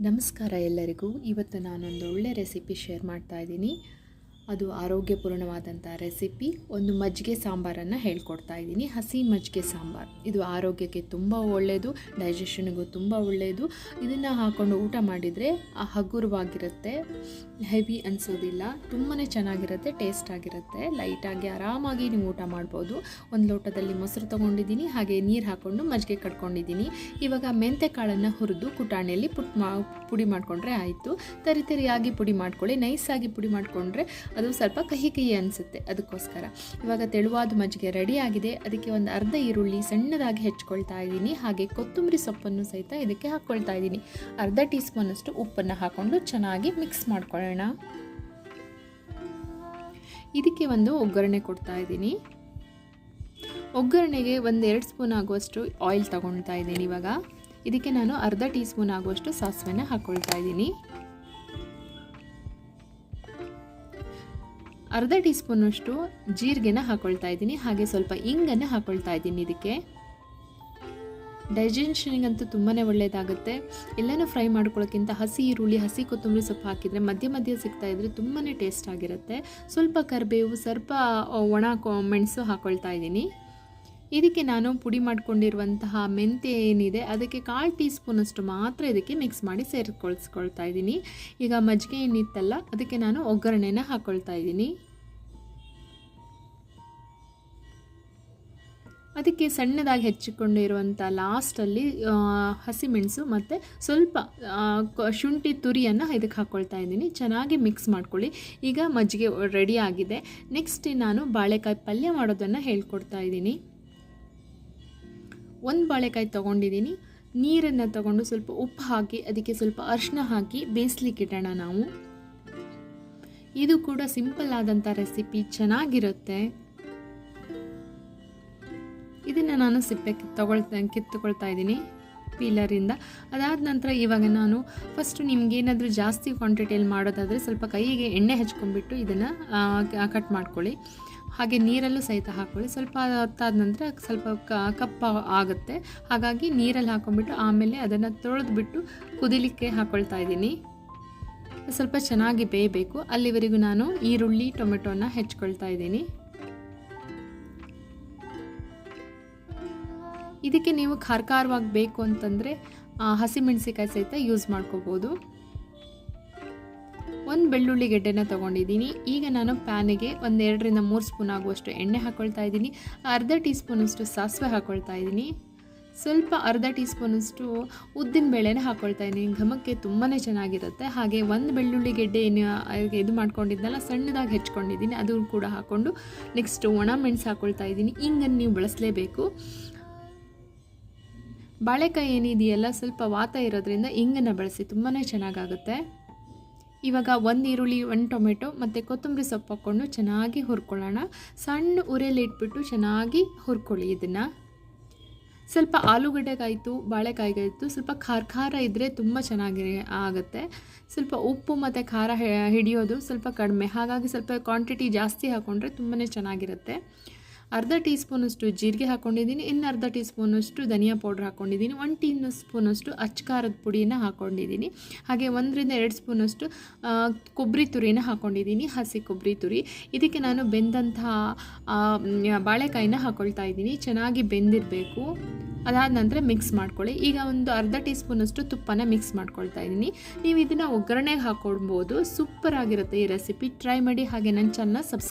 ನಮಸ್ಕಾರ ಎಲ್ಲರಿಗೂ. ಇವತ್ತು ನಾನೊಂದು ಒಳ್ಳೆ ರೆಸಿಪಿ ಶೇರ್ ಮಾಡ್ತಾ ಇದ್ದೀನಿ. ಅದು ಆರೋಗ್ಯಪೂರ್ಣವಾದಂಥ ರೆಸಿಪಿ. ಒಂದು ಮಜ್ಜಿಗೆ ಸಾಂಬಾರನ್ನು ಹೇಳ್ಕೊಡ್ತಾ ಇದ್ದೀನಿ. ಹಸಿ ಮಜ್ಜಿಗೆ ಸಾಂಬಾರು. ಇದು ಆರೋಗ್ಯಕ್ಕೆ ತುಂಬ ಒಳ್ಳೆಯದು ಡೈಜೆಷನ್ಗೂ ತುಂಬ ಒಳ್ಳೆಯದು ಇದನ್ನು ಹಾಕ್ಕೊಂಡು ಊಟ ಮಾಡಿದರೆ ಹಗುರವಾಗಿರುತ್ತೆ ಹೆವಿ ಅನಿಸೋದಿಲ್ಲ. ತುಂಬಾ ಚೆನ್ನಾಗಿರುತ್ತೆ ಟೇಸ್ಟ್ ಆಗಿರುತ್ತೆ. ಲೈಟಾಗಿ ಆರಾಮಾಗಿ ನೀವು ಊಟ ಮಾಡ್ಬೋದು. ಒಂದು ಲೋಟದಲ್ಲಿ ಮೊಸರು ತೊಗೊಂಡಿದ್ದೀನಿ, ಹಾಗೆ ನೀರು ಹಾಕ್ಕೊಂಡು ಮಜ್ಜಿಗೆ ಕಟ್ಕೊಂಡಿದ್ದೀನಿ. ಇವಾಗ ಮೆಂತೆ ಕಾಳನ್ನು ಹುರಿದು ಕುಟಾಣಿಯಲ್ಲಿ ಪುಟ್ ಮಾ, ಪುಡಿ ಮಾಡಿಕೊಂಡ್ರೆ ಆಯಿತು. ತರಿ ತರಿಯಾಗಿ ಪುಡಿ ಮಾಡ್ಕೊಳ್ಳಿ. ನೈಸಾಗಿ ಪುಡಿ ಮಾಡಿಕೊಂಡ್ರೆ ಅದು ಸ್ವಲ್ಪ ಕಹಿ ಕಹಿ ಅನಿಸುತ್ತೆ ಅದಕ್ಕೋಸ್ಕರ. ಇವಾಗ ತೆಳುವಾದ ಮಜ್ಜಿಗೆ ರೆಡಿ ಆಗಿದೆ. ಅದಕ್ಕೆ ಒಂದು ಅರ್ಧ ಈರುಳ್ಳಿ ಸಣ್ಣದಾಗಿ ಹೆಚ್ಕೊಳ್ತಾ ಇದ್ದೀನಿ. ಹಾಗೆ ಕೊತ್ತಂಬರಿ ಸೊಪ್ಪನ್ನು ಸಹಿತ ಇದಕ್ಕೆ ಹಾಕ್ಕೊಳ್ತಾ ಇದ್ದೀನಿ. ಅರ್ಧ ಟೀ ಸ್ಪೂನಷ್ಟು ಉಪ್ಪನ್ನು ಹಾಕ್ಕೊಂಡು ಚೆನ್ನಾಗಿ ಮಿಕ್ಸ್ ಮಾಡ್ಕೊಳ್ಳೋಣ. ಇದಕ್ಕೆ ಒಂದು ಒಗ್ಗರಣೆ ಕೊಡ್ತಾ ಇದ್ದೀನಿ. ಒಗ್ಗರಣೆಗೆ ಒಂದು ಎರಡು ಸ್ಪೂನ್ ಆಗುವಷ್ಟು ಆಯಿಲ್ ತಗೊಳ್ತಾ ಇದ್ದೀನಿ ಇವಾಗ. ಇದಕ್ಕೆ ನಾನು ಅರ್ಧ ಟೀ ಸ್ಪೂನ್ ಆಗುವಷ್ಟು ಸಾಸಿವೆನ ಹಾಕ್ಕೊಳ್ತಾ ಇದ್ದೀನಿ. ಅರ್ಧ ಟೀ ಸ್ಪೂನಷ್ಟು ಜೀರಿಗೆನ ಹಾಕ್ಕೊಳ್ತಾ ಇದ್ದೀನಿ. ಹಾಗೆ ಸ್ವಲ್ಪ ಇಂಗನ್ನು ಹಾಕ್ಕೊಳ್ತಾ ಇದ್ದೀನಿ ಇದಕ್ಕೆ. ಡೈಜೆಷನಿಗಂತೂ ತುಂಬಾ ಒಳ್ಳೆಯದಾಗುತ್ತೆ ಎಲ್ಲನೂ ಫ್ರೈ ಮಾಡ್ಕೊಳ್ಳೋಕ್ಕಿಂತ ಹಸಿ ಈರುಳ್ಳಿ, ಹಸಿ ಕೊತ್ತಂಬರಿ ಸೊಪ್ಪು ಹಾಕಿದರೆ ಮಧ್ಯ ಮಧ್ಯ ಸಿಗ್ತಾ ಇದ್ದರೆ ತುಂಬಾ ಟೇಸ್ಟ್ ಆಗಿರುತ್ತೆ. ಸ್ವಲ್ಪ ಕರಿಬೇವು, ಸ್ವಲ್ಪ ಒಣ ಮೆಣಸು ಹಾಕ್ಕೊಳ್ತಾ ಇದ್ದೀನಿ. ಇದಕ್ಕೆ ನಾನು ಪುಡಿ ಮಾಡಿಕೊಂಡಿರುವಂತಹ ಮೆಂತ್ಯ ಏನಿದೆ, ಅದಕ್ಕೆ ಕಾಲು ಟೀ ಸ್ಪೂನಷ್ಟು ಮಾತ್ರ ಇದಕ್ಕೆ ಮಿಕ್ಸ್ ಮಾಡಿ ಸೇರಿಕೊಳ್ಸ್ಕೊಳ್ತಾ ಇದ್ದೀನಿ. ಈಗ ಮಜ್ಜಿಗೆ ಏನಿತ್ತಲ್ಲ, ಅದಕ್ಕೆ ನಾನು ಒಗ್ಗರಣೆನ ಹಾಕ್ಕೊಳ್ತಾ ಇದ್ದೀನಿ. ಅದಕ್ಕೆ ಸಣ್ಣದಾಗಿ ಹೆಚ್ಚಿಕೊಂಡಿರುವಂಥ ಲಾಸ್ಟಲ್ಲಿ ಹಸಿಮೆಣಸು ಮತ್ತು ಸ್ವಲ್ಪ ಶುಂಠಿ ತುರಿಯನ್ನು ಇದಕ್ಕೆ ಹಾಕ್ಕೊಳ್ತಾ ಇದ್ದೀನಿ. ಚೆನ್ನಾಗಿ ಮಿಕ್ಸ್ ಮಾಡ್ಕೊಳ್ಳಿ. ಈಗ ಮಜ್ಜಿಗೆ ರೆಡಿ ಆಗಿದೆ. ನೆಕ್ಸ್ಟ್ ನಾನು ಬಾಳೆಕಾಯಿ ಪಲ್ಯ ಮಾಡೋದನ್ನು ಹೇಳ್ಕೊಡ್ತಾ ಇದ್ದೀನಿ. ಒಂದು ಬಾಳೆಕಾಯಿ ತೊಗೊಂಡಿದ್ದೀನಿ ನೀರನ್ನು ತಗೊಂಡು ಸ್ವಲ್ಪ ಉಪ್ಪು ಹಾಕಿ, ಅದಕ್ಕೆ ಸ್ವಲ್ಪ ಅರಿಶಿನ ಹಾಕಿ ಬೇಯಿಸ್ಲಿಕ್ಕೆ ಇಡೋಣ ನಾವು. ಇದು ಕೂಡ ಸಿಂಪಲ್ ಆದಂಥ ರೆಸಿಪಿ, ಚೆನ್ನಾಗಿರುತ್ತೆ. ಇದನ್ನು ನಾನು ಸಿಪ್ಪೆ ತಗೊಳ್ತಾ, ಕಿತ್ತುಕೊಳ್ತಾ ಇದ್ದೀನಿ ಪೀಲರಿಂದ. ಅದಾದ ನಂತರ ಇವಾಗ ನಾನು ಫಸ್ಟು ನಿಮಗೇನಾದರೂ ಜಾಸ್ತಿ ಕ್ವಾಂಟಿಟಿಯಲ್ಲಿ ಮಾಡೋದಾದರೆ ಸ್ವಲ್ಪ ಕೈಗೆ ಎಣ್ಣೆ ಹಚ್ಕೊಂಡ್ಬಿಟ್ಟು ಇದನ್ನು ಕಟ್ ಮಾಡ್ಕೊಳ್ಳಿ. ಹಾಗೆ ನೀರಲ್ಲೂ ಸಹಿತ ಹಾಕ್ಕೊಳ್ಳಿ. ಸ್ವಲ್ಪ ಹೊತ್ತಾದ ನಂತರ ಸ್ವಲ್ಪ ಕಪ್ಪ ಆಗುತ್ತೆ. ಹಾಗಾಗಿ ನೀರಲ್ಲಿ ಹಾಕೊಂಡ್ಬಿಟ್ಟು ಆಮೇಲೆ ಅದನ್ನು ತೊಳೆದ್ಬಿಟ್ಟು ಕುದಿಲಿಕ್ಕೆ ಹಾಕ್ಕೊಳ್ತಾ ಇದ್ದೀನಿ. ಸ್ವಲ್ಪ ಚೆನ್ನಾಗಿ ಬೇಯಬೇಕು. ಅಲ್ಲಿವರೆಗೂ ನಾನು ಈರುಳ್ಳಿ, ಟೊಮೆಟೊನ ಹೆಚ್ಕೊಳ್ತಾ ಇದ್ದೀನಿ. ಇದಕ್ಕೆ ನೀವು ಖಾರ ಖಾರವಾಗಿ ಬೇಕು ಅಂತಂದರೆ ಹಸಿಮೆಣಸಿಕಾಯಿ ಸಹಿತ ಯೂಸ್ ಮಾಡ್ಕೋಬೋದು. ಒಂದು ಬೆಳ್ಳುಳ್ಳಿ ಗೆಡ್ಡೆನ ತೊಗೊಂಡಿದ್ದೀನಿ. ಈಗ ನಾನು ಪ್ಯಾನಿಗೆ ಒಂದು ಎರಡರಿಂದ ಮೂರು ಸ್ಪೂನ್ ಆಗುವಷ್ಟು ಎಣ್ಣೆ ಹಾಕ್ಕೊಳ್ತಾ ಇದ್ದೀನಿ. ಅರ್ಧ ಟೀ ಸ್ಪೂನಷ್ಟು ಸಾಸಿವೆ ಹಾಕ್ಕೊಳ್ತಾ ಇದ್ದೀನಿ. ಸ್ವಲ್ಪ ಅರ್ಧ ಟೀ ಸ್ಪೂನಷ್ಟು ಉದ್ದಿನ ಬೇಳೆನ ಹಾಕ್ಕೊಳ್ತಾ ಇದ್ದೀನಿ. ಘಮಕ್ಕೆ ತುಂಬಾ ಚೆನ್ನಾಗಿರುತ್ತೆ. ಹಾಗೆ ಒಂದು ಬೆಳ್ಳುಳ್ಳಿ ಗೆಡ್ಡೆ ಏನು ಇದು ಮಾಡ್ಕೊಂಡಿದ್ದಲ್ಲ ಸಣ್ಣದಾಗಿ ಹೆಚ್ಕೊಂಡಿದ್ದೀನಿ. ಅದು ಕೂಡ ಹಾಕ್ಕೊಂಡು ನೆಕ್ಸ್ಟ್ ಒಣ ಮೆಣಸು ಹಾಕ್ಕೊಳ್ತಾ ಇದ್ದೀನಿ. ಹಿಂಗನ್ನು ನೀವು ಬಳಸಲೇಬೇಕು. ಬಾಳೆಕಾಯಿ ಏನಿದೆಯಲ್ಲ, ಸ್ವಲ್ಪ ವಾತ ಇರೋದ್ರಿಂದ ಹಿಂಗನ್ನು ಬಳಸಿ ತುಂಬಾ ಚೆನ್ನಾಗಾಗುತ್ತೆ. ಇವಾಗ ಒಂದು ಈರುಳ್ಳಿ, ಒಂದು ಟೊಮೆಟೊ ಮತ್ತು ಕೊತ್ತಂಬರಿ ಸೊಪ್ಪು ಹಾಕ್ಕೊಂಡು ಚೆನ್ನಾಗಿ ಹುರ್ಕೊಳ್ಳೋಣ. ಸಣ್ಣ ಉರೆಯಲ್ಲಿ ಇಟ್ಬಿಟ್ಟು ಚೆನ್ನಾಗಿ ಹುರ್ಕೊಳ್ಳಿ ಇದನ್ನು. ಸ್ವಲ್ಪ ಆಲೂಗಡ್ಡೆಗಾಯಿತು, ಬಾಳೆಕಾಯಿಗಾಯಿತು, ಸ್ವಲ್ಪ ಖಾರ ಖಾರ ಇದ್ದರೆ ತುಂಬ ಚೆನ್ನಾಗಿ ಆಗುತ್ತೆ. ಸ್ವಲ್ಪ ಉಪ್ಪು ಮತ್ತು ಖಾರ ಹಿಡಿಯೋದು ಸ್ವಲ್ಪ ಕಡಿಮೆ. ಹಾಗಾಗಿ ಸ್ವಲ್ಪ ಕ್ವಾಂಟಿಟಿ ಜಾಸ್ತಿ ಹಾಕ್ಕೊಂಡ್ರೆ ತುಂಬಾ ಚೆನ್ನಾಗಿರುತ್ತೆ. ಅರ್ಧ ಟೀ ಸ್ಪೂನಷ್ಟು ಜೀರಿಗೆ ಹಾಕ್ಕೊಂಡಿದ್ದೀನಿ ಇನ್ನು ಅರ್ಧ ಟೀ ಸ್ಪೂನಷ್ಟು ಧನಿಯಾ ಪೌಡ್ರ್ ಹಾಕ್ಕೊಂಡಿದ್ದೀನಿ ಒನ್ ಟೀ ಸ್ಪೂನಷ್ಟು ಅಚ್ಕಾರದ ಪುಡಿನ ಹಾಕ್ಕೊಂಡಿದ್ದೀನಿ ಹಾಗೆ ಒಂದರಿಂದ ಎರಡು ಸ್ಪೂನಷ್ಟು ಕೊಬ್ಬರಿ ತುರಿನ ಹಾಕ್ಕೊಂಡಿದ್ದೀನಿ ಹಸಿ ಕೊಬ್ಬರಿ ತುರಿ. ಇದಕ್ಕೆ ನಾನು ಬೆಂದಂತಹ ಬಾಳೆಕಾಯಿನ ಹಾಕ್ಕೊಳ್ತಾ ಇದ್ದೀನಿ, ಚೆನ್ನಾಗಿ ಬೆಂದಿರಬೇಕು. ಅದಾದ ನಂತರ ಮಿಕ್ಸ್ ಮಾಡ್ಕೊಳ್ಳಿ. ಈಗ ಒಂದು ಅರ್ಧ ಟೀ ಸ್ಪೂನಷ್ಟು ತುಪ್ಪನ ಮಿಕ್ಸ್ ಮಾಡ್ಕೊಳ್ತಾ ಇದ್ದೀನಿ. ನೀವು ಇದನ್ನು ಒಗ್ಗರಣೆಗೆ ಹಾಕ್ಕೊಳ್ಬೋದು ಸೂಪರ್ ಆಗಿರುತ್ತೆ ಈ ರೆಸಿಪಿ. ಟ್ರೈ ಮಾಡಿ, ಹಾಗೆ ನನ್ನ ಚಾನಲ್ನ ಸಬ್ಸ್